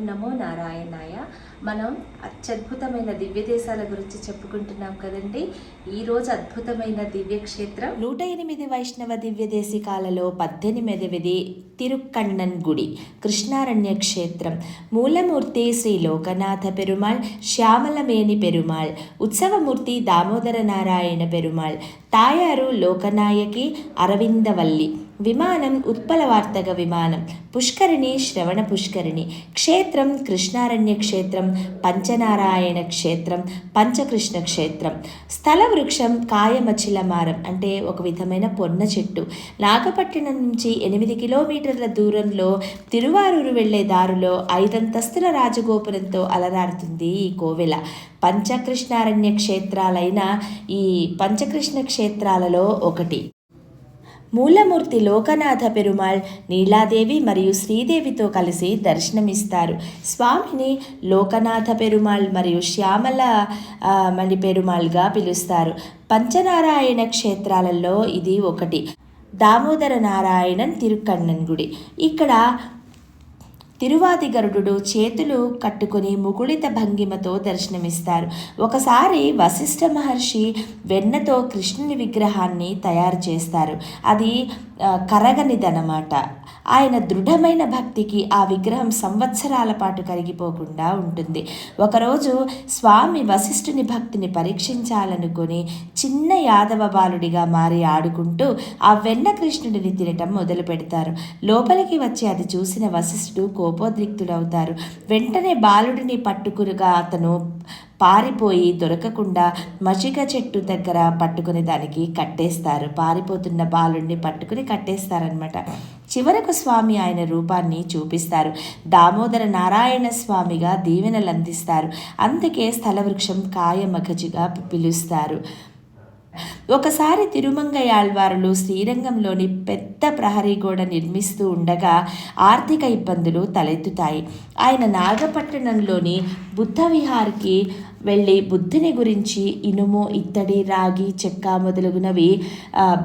నమో నారాయణాయ. మనం అత్యద్భుతమైన దివ్య దేశాల గురించి చెప్పుకుంటున్నాం కదండి. ఈరోజు అద్భుతమైన దివ్య క్షేత్రం నూట ఎనిమిది వైష్ణవ దివ్య దేశికాలలో పద్దెనిమిదవది తిరుక్కన్నన్ గుడి కృష్ణారణ్య క్షేత్రం మూలమూర్తి శ్రీ లోకనాథ పెరుమాళ్ శ్యామలమేని పెరుమాళ్ ఉత్సవమూర్తి దామోదర నారాయణ పెరుమాళ్ తాయారు లోకనాయకి అరవిందవల్లి విమానం ఉత్పలవార్తక విమానం పుష్కరిణి శ్రవణ పుష్కరిణి క్షేత్రం కృష్ణారణ్య క్షేత్రం పంచనారాయణ క్షేత్రం పంచకృష్ణ క్షేత్రం స్థల వృక్షం కాయమచిలమారం అంటే ఒక విధమైన పొన్న చెట్టు నాగపట్టినం నుంచి ఎనిమిది కిలోమీటర్ల దూరంలో తిరువారూరు వెళ్ళే దారిలో ఐదంతస్తుల రాజగోపురంతో అలరారుతుంది ఈ కోవెల. పంచకృష్ణారణ్య క్షేత్రాలైన ఈ పంచకృష్ణ క్షేత్రాలలో ఒకటి. మూలమూర్తి లోకనాథ పెరుమాళ్ నీలాదేవి మరియు శ్రీదేవితో కలిసి దర్శనమిస్తారు. స్వామిని లోకనాథ పెరుమాళ్ మరియు శ్యామల మణి పెరుమాళ్గా పిలుస్తారు. పంచనారాయణ క్షేత్రాలలో ఇది ఒకటి. దామోదర నారాయణన్ తిరుక్కಣ್ಣన్ గుడి ఇక్కడ తిరువాదిగరుడు చేతులు కట్టుకుని ముకుళిత భంగిమతో దర్శనమిస్తారు. ఒకసారి వశిష్ఠ మహర్షి వెన్నతో కృష్ణుని విగ్రహాన్ని తయారు చేస్తారు. అది కరగనిదనమాట. ఆయన దృఢమైన భక్తికి ఆ విగ్రహం సంవత్సరాల పాటు కరిగిపోకుండా ఉంటుంది. ఒకరోజు స్వామి వశిష్ఠుని భక్తిని పరీక్షించాలనుకుని చిన్న యాదవ బాలుడిగా మారి ఆడుకుంటూ ఆ వెన్న కృష్ణుడిని తినటం మొదలు పెడతారు. లోపలికి వచ్చి అది చూసిన వశిష్ఠుడు కోపోద్రిక్తుడవుతారు. వెంటనే బాలుడిని పట్టుకురుగా అతను పారిపోయి దొరకకుండా మచిక చెట్టు దగ్గర పట్టుకుని దానికి కట్టేస్తారు. పారిపోతున్న బాలుడిని పట్టుకుని కట్టేస్తారనమాట చివరకు స్వామి ఆయన రూపాన్ని చూపిస్తారు. దామోదర నారాయణ స్వామిగా దీవెనలు అందిస్తారు. అందుకే స్థలవృక్షం కాయమగజిగా పిలుస్తారు. ఒకసారి తిరుమంగయాళ్వారులు శ్రీరంగంలోని పెద్ద ప్రహరీ గోడ నిర్మిస్తూ ఉండగా ఆర్థిక ఇబ్బందులు తలెత్తుతాయి. ఆయన నాగపట్టణంలోని బుద్ధ విహార్కి వెళ్ళి బుద్ధుని గురించి ఇనుము ఇత్తడి రాగి చెక్క మొదలగునవి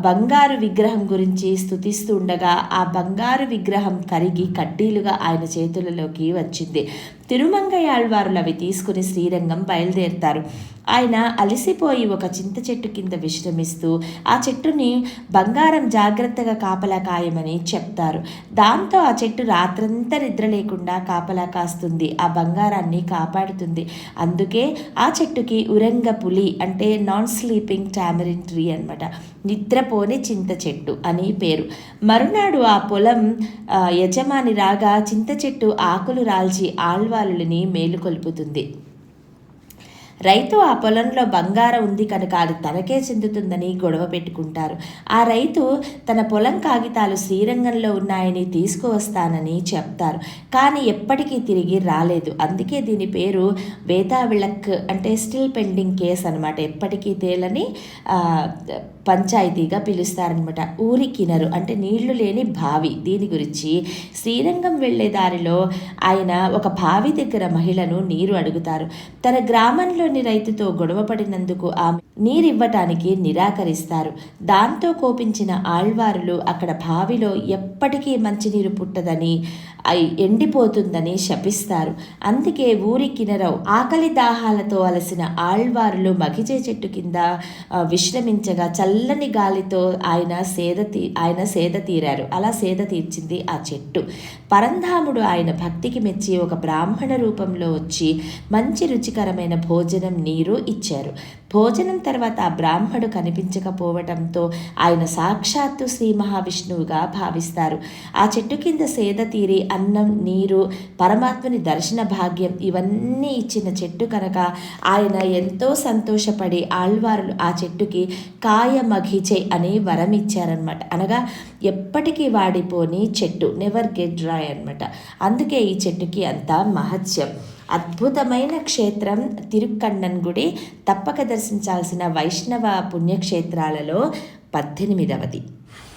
బంగారు విగ్రహం గురించి స్థుతిస్తూ ఉండగా ఆ బంగారు విగ్రహం కరిగి కడ్డీలుగా ఆయన చేతులలోకి వచ్చింది. తిరుమంగయాళ్వారులు అవి తీసుకుని శ్రీరంగం బయలుదేరుతారు. ఆయన అలసిపోయి ఒక చింత చెట్టు కింద విశ్రమిస్తూ ఆ చెట్టుని బంగారం జాగ్రత్తగా కాపలా కాయమని చెప్తారు. దాంతో ఆ చెట్టు రాత్రంతా నిద్ర లేకుండా కాపలా కాస్తుంది. ఆ బంగారాన్ని కాపాడుతుంది. అందుకే ఆ చెట్టుకి ఉరంగ పులి అంటే నాన్ స్లీపింగ్ టామరిన్ ట్రీ అనమాట నిద్రపోని చింత చెట్టు అని పేరు. మరునాడు ఆ పొలం యజమాని రాగా చింత చెట్టు ఆకులు రాల్చి ఆళ్వాలుని మేలుకొల్పుతుంది రైతు ఆ పొలంలో బంగారం ఉంది కనుక అది తనకే చెందుతుందని గొడవ పెట్టుకుంటారు. ఆ రైతు తన పొలం కాగితాలు శ్రీరంగంలో ఉన్నాయని తీసుకువస్తానని చెప్తారు. కానీ ఎప్పటికీ తిరిగి రాలేదు. అందుకే దీని పేరు వేతావిళక్ అంటే స్టిల్ పెండింగ్ కేస్ అనమాట ఎప్పటికీ తేలని పంచాయతీగా పిలుస్తారనమాట ఊరి కినరు అంటే నీళ్ళు లేని బావి. దీని గురించి శ్రీరంగం వెళ్ళే దారిలో ఆయన ఒక బావి దగ్గర మహిళను నీరు అడుగుతారు. తన గ్రామంలో పొలంలోని రైతుతో గొడవ పడినందుకు ఆమె నీరివ్వటానికి నిరాకరిస్తారు. దాంతో కోపించిన ఆళ్వారులు అక్కడ బావిలో ఎప్పటికీ మంచినీరు పుట్టదని ఎండిపోతుందని శపిస్తారు. అందుకే ఊరి కినరవు ఆకలి దాహాలతో అలసిన ఆళ్వారులు మగిజే చెట్టు కింద విశ్రమించగా చల్లని గాలితో ఆయన సేద తీ ఆయన సేద తీరారు. అలా సేద తీర్చింది ఆ చెట్టు. పరంధాముడు ఆయన భక్తికి మెచ్చి ఒక బ్రాహ్మణ రూపంలో వచ్చి మంచి రుచికరమైన భోజనం నీరు ఇచ్చారు. భోజనం తర్వాత ఆ బ్రాహ్మడు కనిపించకపోవటంతో ఆయన సాక్షాత్తు శ్రీ మహావిష్ణువుగా భావిస్తారు. ఆ చెట్టు కింద సేద తీరి అన్నం నీరు పరమాత్మని దర్శన భాగ్యం ఇవన్నీ ఇచ్చిన చెట్టు కనుక ఆయన ఎంతో సంతోషపడి ఆళ్వారులు ఆ చెట్టుకి కాయ మఘిచే అని వరం ఇచ్చారనమాట అనగా ఎప్పటికీ వాడిపోని చెట్టు. నెవర్ గెట్ డ్రై అనమాట అందుకే ఈ చెట్టుకి అంత మహత్యం. అద్భుతమైన క్షేత్రం తిరుక్కన్నన్ గుడి తప్పక దర్శించాల్సిన వైష్ణవ పుణ్యక్షేత్రాలలో పద్దెనిమిదవది.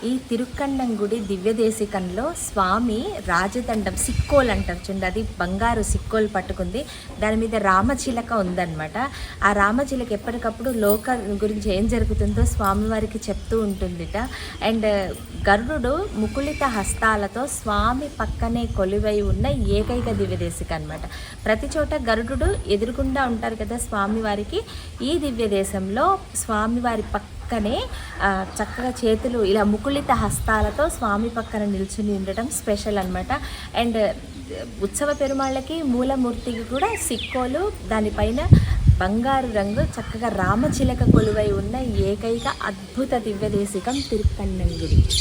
ఈ తిరుక్కన్నం గుడి దివ్యదేశికంలో స్వామి రాజదండం సిక్కోల్ అంటారు చూడండి అది బంగారు సిక్కోల్ పట్టుకుంది. దాని మీద రామచిలక ఉందన్నమాట. ఆ రామచిలక ఎప్పటికప్పుడు లోక గురించి ఏం జరుగుతుందో స్వామివారికి చెప్తూ ఉంటుందిట. అండ్ గరుడు ముకుళిత హస్తాలతో స్వామి పక్కనే కొలువై ఉన్న ఏకైక దివ్యదేశిక అనమాట ప్రతి చోట గరుడు ఎదురుగుండా ఉంటారు కదా స్వామివారికి. ఈ దివ్యదేశంలో స్వామివారి పక్క పక్కనే చక్కగా చేతులు ఇలా ముకుళిత హస్తాలతో స్వామి పక్కన నిల్చుని ఉండటం స్పెషల్ అన్నమాట. అండ్ ఉత్సవ పెరుమాళ్ళకి మూలమూర్తికి కూడా సిక్కోలు దానిపైన బంగారు రంగు చక్కగా రామచిలక కొలువై ఉన్న ఏకైక అద్భుత దివ్యదేశికం తిరుక్కన్నంగుడి గుడి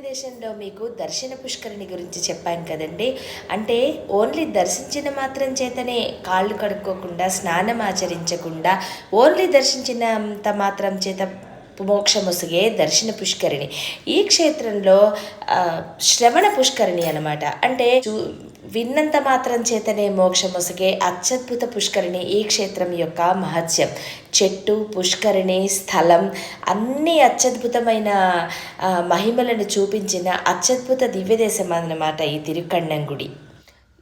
దేశంలో మీకు దర్శన పుష్కరిణి గురించి చెప్పాను కదండి. అంటే ఓన్లీ దర్శించిన మాత్రం చేతనే కాళ్ళు కడుక్కోకుండా స్నానం ఆచరించకుండా ఓన్లీ దర్శించినంత మాత్రం చేత మోక్షముసుగే దర్శన పుష్కరిణి. ఈ క్షేత్రంలో శ్రవణ పుష్కరిణి అనమాట అంటే చూ- విన్నంత మాత్రం చేతనే మోక్షముసిగే అత్యద్భుత పుష్కరిణి ఈ క్షేత్రం యొక్క మహత్యం. చెట్టు పుష్కరిణి స్థలం అన్ని అత్యద్భుతమైన మహిమలను చూపించిన అత్యద్భుత దివ్యదేశం అన్నమాట ఈ తిరుకన్నం గుడి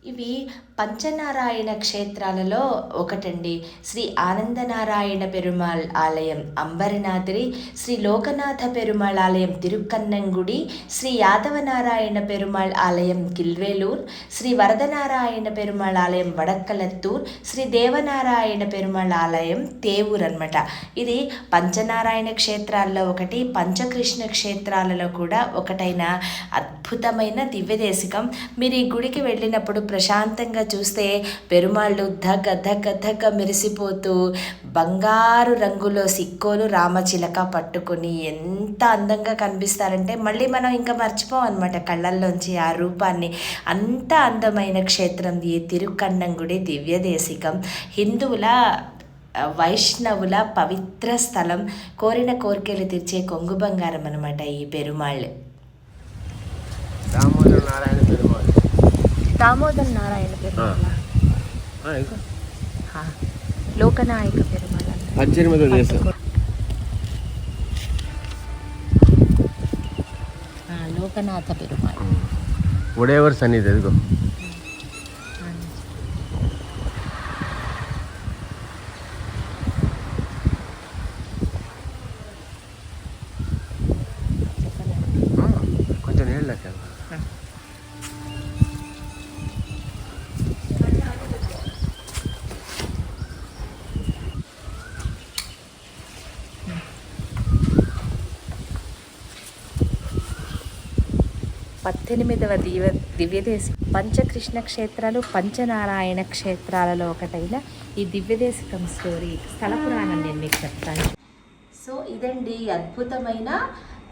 ఇవి పంచనారాయణ క్షేత్రాలలో ఒకటండి. శ్రీ ఆనందనారాయణ పెరుమాళ్ ఆలయం అంబరనాద్రి శ్రీ లోకనాథ పెరుమాళ్ ఆలయం తిరుక్కన్నంగుడి శ్రీ యాదవనారాయణ పెరుమాళ్ ఆలయం కిల్వేలూర్ శ్రీ వరదనారాయణ పెరుమాళ్ ఆలయం వడక్కలత్తూర్ శ్రీ దేవనారాయణ పెరుమాళ్ ఆలయం తేవూర్ అనమాట ఇది పంచనారాయణ క్షేత్రాల్లో ఒకటి పంచకృష్ణ క్షేత్రాలలో కూడా ఒకటైన అద్భుతమైన దివ్యదేశికం. మీరు ఈ గుడికి వెళ్ళినప్పుడు ప్రశాంతంగా చూస్తే పెరుమాళ్ళు ధగ ధగ ధగ మెరిసిపోతూ బంగారు రంగులో సిక్కోలు రామచిలక పట్టుకొని ఎంత అందంగా కనిపిస్తారంటే మళ్ళీ మనం ఇంకా మర్చిపోం అనమాట కళ్ళల్లోంచి ఆ రూపాన్ని. అంత అందమైన క్షేత్రం ఈ తిరుక్కన్నం గుడి దివ్యదేశికం హిందువుల వైష్ణవుల పవిత్ర స్థలం కోరిన కోరికలు తీర్చే కొంగు బంగారం అనమాట ఈ పెరుమాళ్ళు. దామోదర్ నారాయణ పెరుమాళ ఆ, ఇంకా హా. లోకనాయక పెరుమాళ పద్దెనిమిదో దేశం ఆ, లోకనాథ పెరుమాళ ఉడేవర్ సన్నిధి ఎదుగో పద్దెనిమిదవ దివ్య దివ్యదేశ పంచకృష్ణ క్షేత్రాలు పంచనారాయణ క్షేత్రాలలో ఒకటైన ఈ దివ్యదేశకం స్టోరీ స్థల పురాణం నేను మీకు చెప్తాను సో ఇదండి అద్భుతమైన